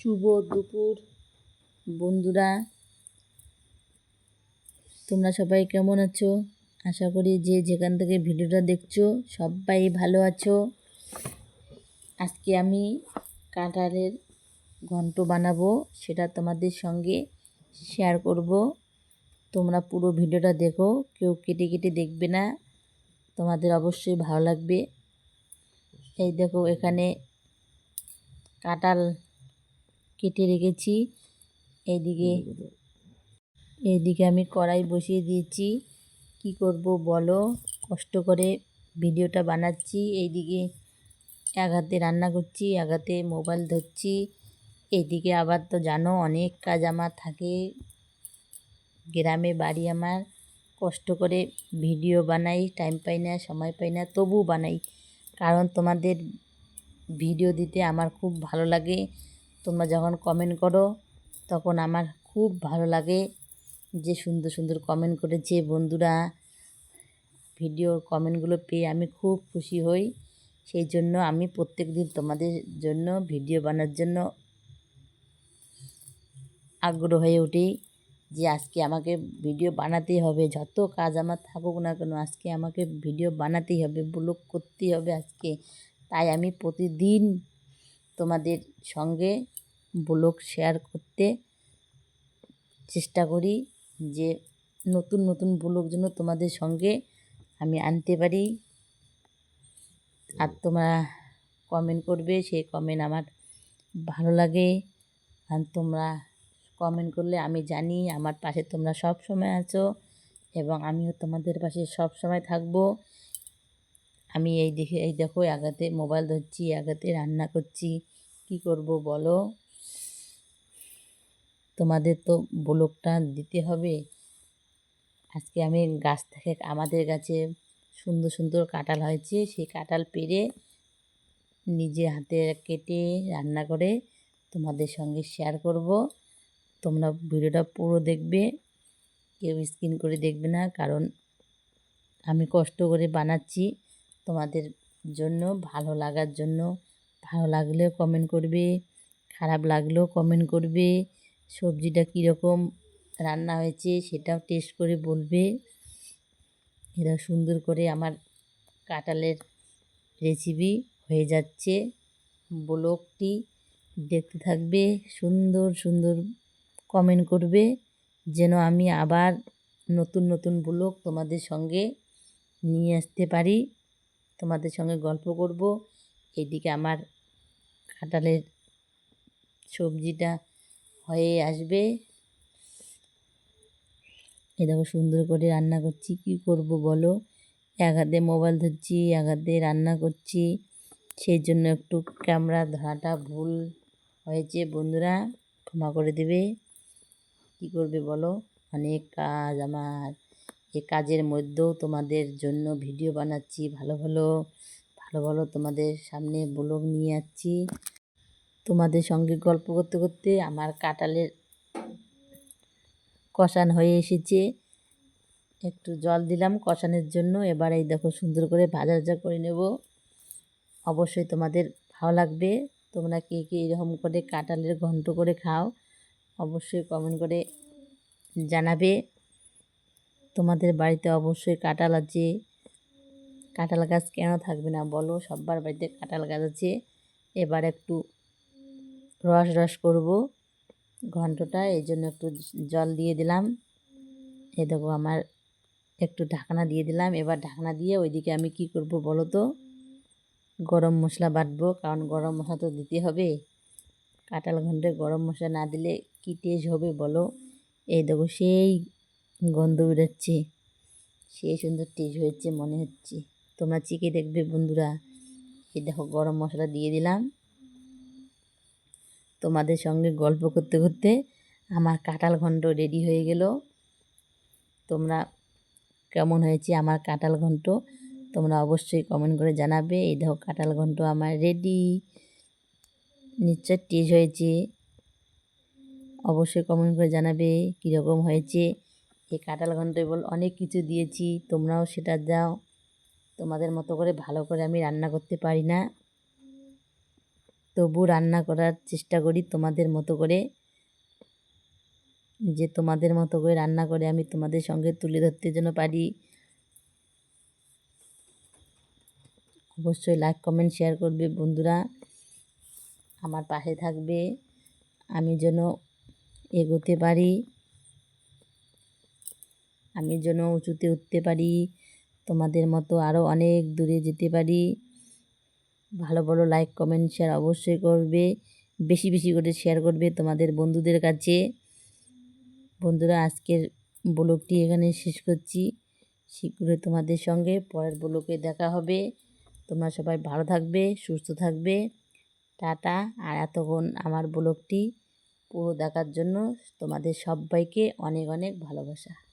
শুভ দুপুর, বন্ধুরা। তোমরা সবাই কেমন আছো? আশা করি যে যেখান থেকে ভিডিওটা দেখছ, সবাই ভালো আছো। আজকে আমি কাঁঠালের ঘন্ট বানাবো, সেটা তোমাদের সঙ্গে শেয়ার করব। তোমরা পুরো ভিডিওটা দেখো, কেউ কেটে কেটে দেখবে না। তোমাদের অবশ্যই ভালো লাগবে। এই দেখো, এখানে কাঁঠাল কেটে রেখেছি। এইদিকে এইদিকে আমি কড়াই বসিয়ে দিয়েছি। কি করব বলো? কষ্ট করে ভিডিওটা বানাচ্ছি। এইদিকে এক হাতে রান্না করছি, এক হাতে মোবাইল ধরছি। এইদিকে আবার তো জানো অনেক কাজ আমার থাকে। গ্রামে বাড়ি আমার। কষ্ট করে ভিডিও বানাই টাইম পাই না, সময় পাই না তবু বানাই। কারণ তোমাদের ভিডিও দিতে আমার খুব ভালো লাগে। তোমরা যখন কমেন্ট করো, তখন আমার খুব ভালো লাগে যে সুন্দর সুন্দর কমেন্ট করেছে বন্ধুরা। ভিডিও কমেন্টগুলো পেয়ে আমি খুব খুশি হই। সেই জন্য আমি প্রত্যেক দিন তোমাদের জন্য ভিডিও বানার জন্য আগ্রহ হয়ে উঠি যে আজকে আমাকে ভিডিও বানাতেই হবে। যত কাজ আমার থাকুক না কেন, আজকে আমাকে ভিডিও বানাতেই হবে ব্লগ করতেই হবে আজকে। তাই আমি প্রতিদিন তোমাদের সঙ্গে ব্লগ শেয়ার করতে চেষ্টা করি যে নতুন নতুন ব্লগ যেন তোমাদের সঙ্গে আমি আনতে পারি। আর তোমরা কমেন্ট করবে, সেই কমেন্ট আমার ভালো লাগে। আর তোমরা কমেন্ট করলে আমি জানি আমার পাশে তোমরা সব সময় আছো এবং আমিও তোমাদের পাশে সব সময় থাকব। আমি এই দেখে, এই দেখো আগাতে মোবাইল ধরছি আগাতে রান্না করছি। কি করব বলো? তোমাদের তো ব্লকটা দিতে হবে। আজকে আমি গাছ থেকে, আমাদের গাছে সুন্দর সুন্দর কাঁঠাল হয়েছে। সেই কাঁঠাল পেরে নিজে হাতে কেটে রান্না করে তোমাদের সঙ্গে শেয়ার করব। তোমরা ভিডিওটা পুরো দেখবে, কেউ স্ক্রিন করে দেখবে না, কারণ আমি কষ্ট করে বানাচ্ছি। তোমাদের জন্য, ভালো লাগার জন্য। ভালো লাগলেও কমেন্ট করবে, খারাপ লাগলেও কমেন্ট করবে, সবজিটা কীরকম রান্না হয়েছে সেটাও টেস্ট করে বলবে। এরা সুন্দর করে আমার কাঁঠালের রেসিপি হয়ে যাচ্ছে। ব্লগটি দেখতে থাকবে, সুন্দর সুন্দর কমেন্ট করবে, যেন আমি আবার নতুন নতুন ব্লগ তোমাদের সঙ্গে নিয়ে আসতে পারি। তোমাদের সঙ্গে গল্প করব। এদিকে আমার কাঁঠালের সবজিটা হয়ে আসবে। এ দেখো সুন্দর করে রান্না করছি, কি করব বলো? এক হাতে মোবাইল ধরছি, এক হাতে রান্না করছি। সেই জন্য একটু ক্যামেরা ধরাটা ভুল হয়েছে, বন্ধুরা। ক্ষমা করে দেবে। কি করবে বলো? অনেক কাজ আমার। এ কাজের মধ্যেও তোমাদের জন্য ভিডিও বানাচ্ছি, ভালো ভালো ভালো ভালো তোমাদের সামনে ব্লগ নিয়ে যাচ্ছি তোমাদের সঙ্গে গল্প করতে করতে আমার কাঁঠালের কষান হয়ে এসেছে। একটু জল দিলাম কষানোর জন্য, এবার এই দেখো সুন্দর করে ভাজা ভাজা করে নেব। অবশ্যই তোমাদের ভালো লাগবে। তোমরা কে কে এরকম করে কাঁঠালের ঘন্ট করে খাও, অবশ্যই কমেন্ট করে জানাবে। তোমাদের বাড়িতে অবশ্যই কাঁঠাল আছে। কাঁঠাল গাছ কেন থাকবে না বলো? সব্বার বাড়িতে কাঁঠাল গাছ আছে। এবার একটু রস রস করব ঘন্টটা, এই জন্য একটু জল দিয়ে দিলাম। এ দেখো আমার একটু ঢাকনা দিয়ে দিলাম। এবার ঢাকনা দিয়ে ওইদিকে আমি কি করব বলো তো? গরম মশলা বাটবো, কারণ গরম মশলা তো দিতে হবে। কাঁঠাল ঘন্টে গরম মশলা না দিলে কী টেস্ট হবে বলো? এই দেখো সেই গন্ধ বেরোচ্ছে। সেই সুন্দর টেস্ট হয়েছে, মনে হচ্ছে। তোমরা চিকে দেখবে বন্ধুরা? এই দেখো, গরম মশলা দিয়ে দিলাম। তোমাদের সঙ্গে গল্প করতে করতে আমার কাঁঠাল ঘন্ট রেডি হয়ে গেল। তোমরা কেমন হয়েছে আমার কাঁঠাল ঘন্ট? তোমরা অবশ্যই কমেন্ট করে জানাবে। এই দেখো, কাঁঠাল ঘন্ট আমার রেডি নিশ্চয় টেস্ট হয়েছে। অবশ্যই কমেন্ট করে জানাবে কীরকম হয়েছে। এই কাঁঠাল ঘন্টে বল অনেক কিছু দিয়েছি, তোমরাও সেটা দাও। তোমাদের মতো করে ভালো করে আমি রান্না করতে পারি না। তবু রান্না করার চেষ্টা করি তোমাদের মতো করে। যে তোমাদের মতো করে রান্না করে আমি তোমাদের সঙ্গে তুলে ধরতে যেন পারি। অবশ্যই লাইক কমেন্ট শেয়ার করবে বন্ধুরা। আমার পাশে থাকবে। আমি যেন এগোতে পারি। আমি যেন উঁচুতে উঠতে পারি, তোমাদের মতো আরও অনেক দূরে যেতে পারি। ভালো ভালো লাইক কমেন্ট শেয়ার অবশ্যই করবে, বেশি বেশি করে শেয়ার করবে তোমাদের বন্ধুদের কাছে। বন্ধুরা, আজকের ব্লগটি এখানে শেষ করছি। শীঘ্রই তোমাদের সঙ্গে পরের ব্লগে দেখা হবে। তোমরা সবাই ভালো থাকবে, সুস্থ থাকবে। টাটা। আর এতক্ষণ আমার ব্লগটি পুরো দেখার জন্য তোমাদের সবাইকে অনেক অনেক ভালোবাসা।